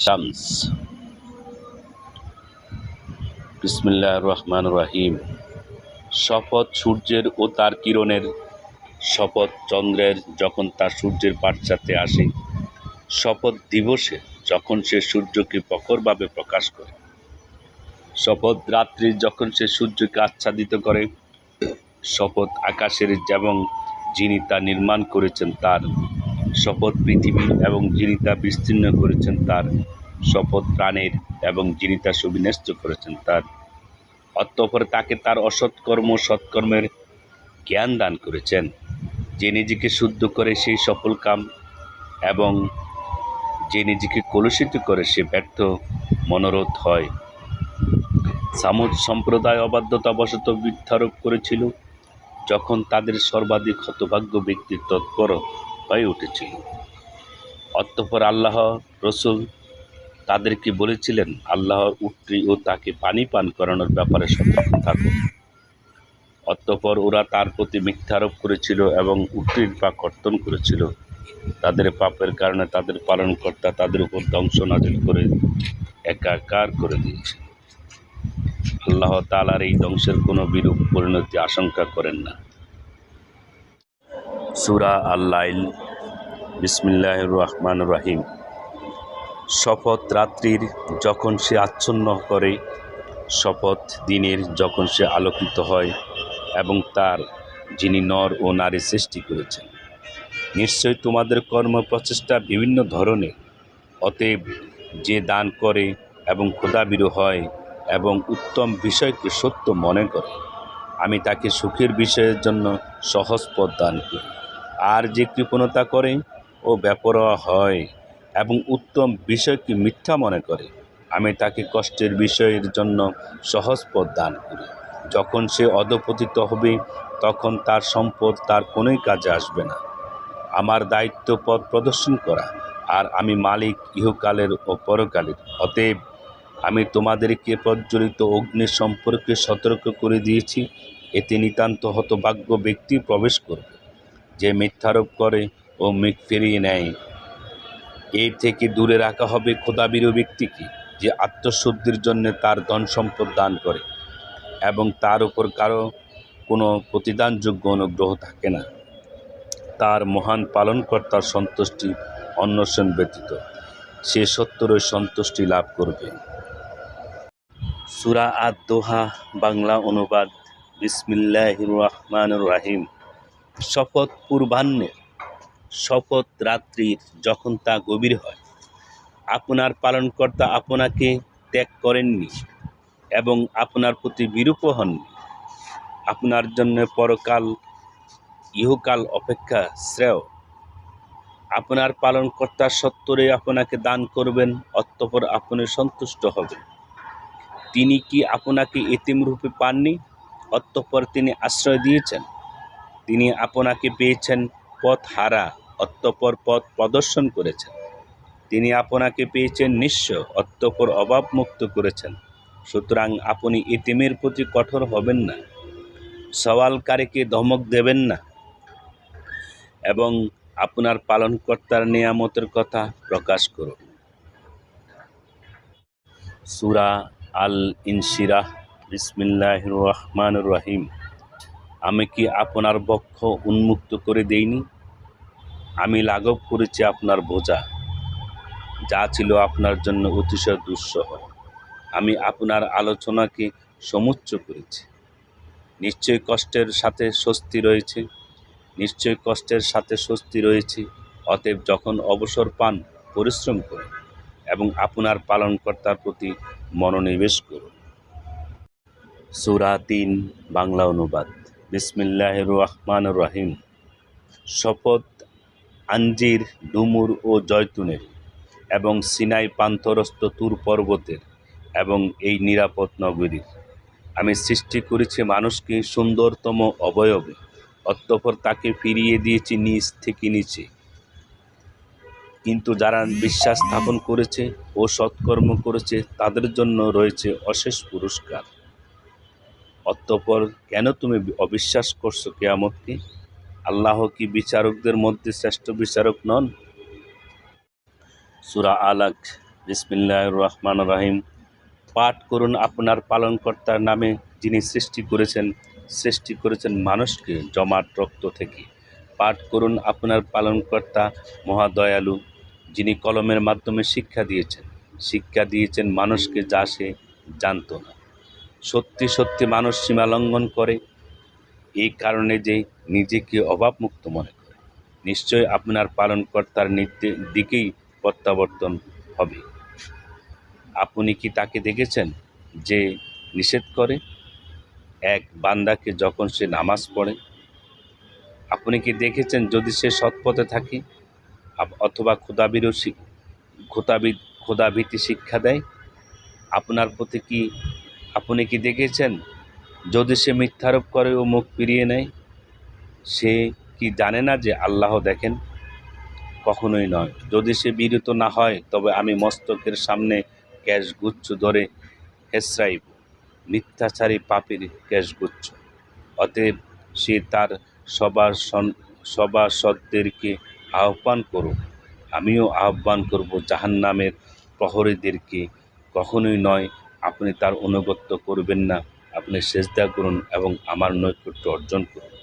শামস। বিসমিল্লাহ রহমান রাহিম। শপথ সূর্যের ও তার কিরণের, শপথ চন্দ্রের যখন তার সূর্যের পাশ্চাত্যে আসে, শপথ দিবসে যখন সে সূর্যকে প্রখরভাবে প্রকাশ করে, শপথ রাত্রি যখন সে সূর্যকে আচ্ছাদিত করে, শপথ আকাশের এবং যিনি তা নির্মাণ করেছেন তার শপথ পৃথিবী এবং যিনি তা বিস্তীর্ণ করেছেন তার শপথ প্রাণের এবং যিনি তা সুবিন্যস্ত করেছেন তার। অতঃপর তাকে তার অসৎকর্ম, সৎকর্মের জ্ঞান দান করেছেন। যে নিজেকে শুদ্ধ করে সেই সফল কাম এবং যে নিজেকে কলুষিত করে সে ব্যর্থ মনোরোধ হয়। সামুদ সম্প্রদায় অবাধ্যতাবশত মিথ্যারোপ করেছিল যখন তাদের সর্বাধিক হতভাগ্য ব্যক্তির তৎপর হয়ে উঠেছিল। অতঃপর আল্লাহ রসুল তাদেরকে বলেছিলেন, আল্লাহর উট্রি ও তাকে পানি পান করানোর ব্যাপারে সতর্ক থাকুন অতঃপর ওরা তার প্রতি মিথ্যারোপ করেছিল এবং উট্রির পা কর্তন করেছিল। তাদের পাপের কারণে তাদের পালনকর্তা তাদের উপর ধ্বংস নাজিল করে একাকার করে দিয়েছে। আল্লাহ তালার এই ধ্বংসের কোনো বিরূপ পরিণতি আশঙ্কা করেন না। সুরা আল্লাইল বিসমিল্লাহ রহমান রাহিম শপথ রাত্রির যখন সে আচ্ছন্ন করে, শপথ দিনের যখন সে আলোকিত হয় এবং তার যিনি নর ও নারী সৃষ্টি করেছেন। নিশ্চয়ই তোমাদের কর্ম প্রচেষ্টা বিভিন্ন ধরনের। অতএব যে দান করে এবং ক্ষুধাবিরু হয় এবং উত্তম বিষয়কে সত্য মনে করে, আমি তাকে সুখের বিষয়ের জন্য সহজ পথ দান করি। আর যে কৃপণতা করে, ও ব্যাপরোয়া হয় এবং উত্তম বিষয়কে মিথ্যা মনে করে। আমি তাকে কষ্টের বিষয়ের জন্য সহজ পথ দান করি। যখন সে অধপতিত হবে, তখন তার সম্পদ তার কোনোই কাজে আসবে না। আমার দায়িত্ব পথ প্রদর্শন করা, আর আমি মালিক ইহকালের ও পরকালের। অতএব আমি তোমাদেরকে প্রজ্বলিত অগ্নি সম্পর্কে সতর্ক করে দিয়েছি। এতে নিতান্ত হতভাগ্য ব্যক্তি প্রবেশ করবে। যে মিথ্যারোপ করে ও মুখ ফিরিয়ে নেয়। এর থেকে দূরে রাখা হবে খোদাবিরু ব্যক্তিকে যে আত্মশুদ্ধির জন্য তার ধন সম্পদ দান করে এবং তার উপর কারও কোনো প্রতিদানযোগ্য অনুগ্রহ থাকে না। তার মহান পালনকর্তার সন্তুষ্টি অন্বেষণ ব্যতীত সে সত্তরই সন্তুষ্টি লাভ করবে। সুরা আদ দোহা বাংলা অনুবাদ বিসমিল্লাহ রহমান রাহিম। শপথ পূর্বাহ্নের, শপথ রাত্রির যখন তা গভীর হয়, আপনার পালনকর্তা আপনাকে ত্যাগ করেননি এবং আপনার প্রতি বিরূপ হননি। আপনার জন্য পরকাল, ইহকাল অপেক্ষা শ্রেয়। আপনার পালনকর্তা সত্তরে আপনাকে দান করবেন, অতঃপর আপনি সন্তুষ্ট হবেন। তিনি কি আপনাকে এতিম রূপে পাননি? অতঃপর তিনি আশ্রয় দিয়েছেন। তিনি আপনাকে পেয়েছেন পথ হারা অত্যপর পথ প্রদর্শন করেছেন। তিনি আপনাকে পেয়েছেন নিঃস্ব অতঃপর অভাবমুক্ত করেছেন। সুতরাং আপনি এতিমের প্রতি কঠোর হবেন না। সওয়ালকারীকে ধমক দেবেন না। এবং আপনার পালনকর্তার নিয়ামতের কথা প্রকাশ করুন। সুরা আল ইনশিরাহ বিসমিল্লাহ রহমান রহিম। আমি কি আপনার বক্ষ উন্মুক্ত করে দেইনি? আমি লাঘব করেছি আপনার বোঝা। যা ছিল আপনার জন্য অতিশয় দুঃসহ। আমি আপনার আলোচনাকে সমুচ্চ করেছি। নিশ্চয় কষ্টের সাথে স্বস্তি রয়েছে। নিশ্চয় কষ্টের সাথে স্বস্তি রয়েছে। অতএব যখন অবসর পান, পরিশ্রম করুন এবং আপনার পালনকর্তার প্রতি মনোনিবেশ করুন। সুরা তিন, বাংলা অনুবাদ। বিসমিল্লাহ রহমান রহিম শপথ আঞ্জির, ডুমুর ও জয়তুনের এবং সিনাই পান্থরস্ত তুর পর্বতের এবং এই নিরাপদ নগরীর। আমি সৃষ্টি করেছি মানুষকে সুন্দরতম অবয়বে, অতঃপর তাকে ফিরিয়ে দিয়েছি নিচ থেকে নিচে। কিন্তু যারা বিশ্বাস স্থাপন করেছে ও সৎকর্ম করেছে, তাদের জন্য রয়েছে অশেষ পুরস্কার। অতঃপর কেন তুমি অবিশ্বাস করছ কেয়ামতকে? আল্লাহ কি বিচারকদের মধ্যে শ্রেষ্ঠ বিচারক নন? সুরা আলাক বিসমিল্লাহ রহমান রাহিম। পাঠ করুন আপনার পালনকর্তার নামে যিনি সৃষ্টি করেছেন সৃষ্টি করেছেন মানুষকে জমাট রক্ত থেকে। পাঠ করুন আপনার পালনকর্তা মহাদয়ালু, যিনি কলমের মাধ্যমে শিক্ষা দিয়েছেন। শিক্ষা দিয়েছেন মানুষকে যা সে জানত না। সত্যি সত্যি মানুষ সীমা লঙ্ঘন করে। এই কারণে যে নিজেকে অভাবমুক্ত মনে করে। নিশ্চয় আপনার পালনকর্তার নির্দে- দিকেই প্রত্যাবর্তন হবে। আপনি কি তাকে দেখেছেন যে নিষেধ করে? এক বান্দাকে যখন সে নামাজ পড়ে, আপনি কি দেখেছেন যদি সে সৎপথে থাকে? অথবা ক্ষুদাবিরও ক্ষুদাবি ক্ষুদাভীতি শিক্ষা দেয়? আপনার প্রতি কি আপনি কি দেখেছেন? যদি সে মিথ্যারোপ করে ও মুখ ফিরিয়ে নেয়, সে কি জানে না যে আল্লাহ দেখেন? কখনোই নয়। যদি সে বিরত না হয়, তবে আমি মস্তকের সামনে ক্যাশগুচ্ছ ধরে হেসরাইব। মিথ্যাচারী পাপের ক্যাশগুচ্ছ অতএব সে তার সবার সন- সভাসদদেরকে আহ্বান করুক। আমিও আহ্বান করব জাহান্নামের প্রহরীদেরকে। কখনোই নয় আপনি তার অনুগত্য করবেন না। আপনি সেজদা করুন এবং আমার নৈকট্য অর্জন করুন।